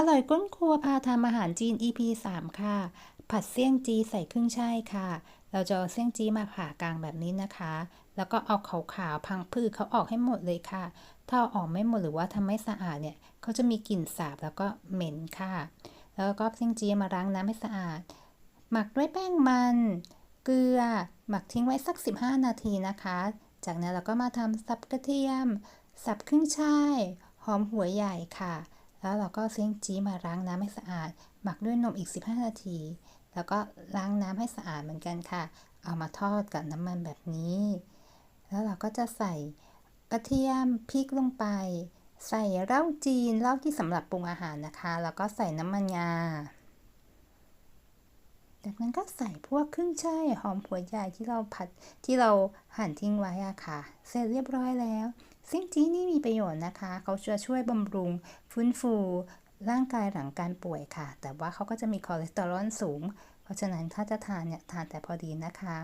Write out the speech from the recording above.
อร่อยก้นครัวพาทำอาหารจีน EP 3 ค่ะ ผัดเสี่ยงจีใส่ขึ้นช่ายค่ะ เราจะเอาเสี่ยงจีมาผ่ากลางแบบนี้นะคะ แล้วก็เอาขาวๆพังพืชเขาออกให้หมดเลยค่ะ ถ้าออกไม่หมดหรือว่าทำไม่สะอาดเนี่ยเขาจะมีกลิ่นสาบแล้วก็เหม็นค่ะ แล้วก็เสี่ยงจีมาล้างน้ำให้สะอาด หมักด้วยแป้งมัน เกลือ หมักทิ้งไว้สัก 15 นาทีนะคะ จากนั้นเราก็มาทำสับกระเทียม สับขึ้นช่าย หอมหัวใหญ่ค่ะ แล้วเราก็เสี่ยงจีมาล้างน้ำให้สะอาด หมักด้วยนมอีก 15 นาที แล้วก็ล้างน้ำให้สะอาดเหมือนกันค่ะ เอามาทอดกับน้ำมันแบบนี้ แล้วเราก็จะใส่กระเทียมพริกลงไป ใส่เหล้าจีนเหล้าที่สำหรับปรุงอาหารนะคะ แล้วก็ใส่น้ำมันงา จากนั้นก็ใส่พวกครึ่งช่ายหอมหัวใหญ่ที่เราผัดที่เราหั่นทิ้งไว้อะค่ะ เสร็จเรียบร้อยแล้วซึ่งจีนี่มีประโยชน์นะคะ เขาจะช่วยบำรุงฟื้นฟูร่างกายหลังการป่วยค่ะ แต่ว่าเขาก็จะมีคอเลสเตอรอลสูง เพราะฉะนั้นถ้าจะทานเนี่ยทานแต่พอดีนะคะ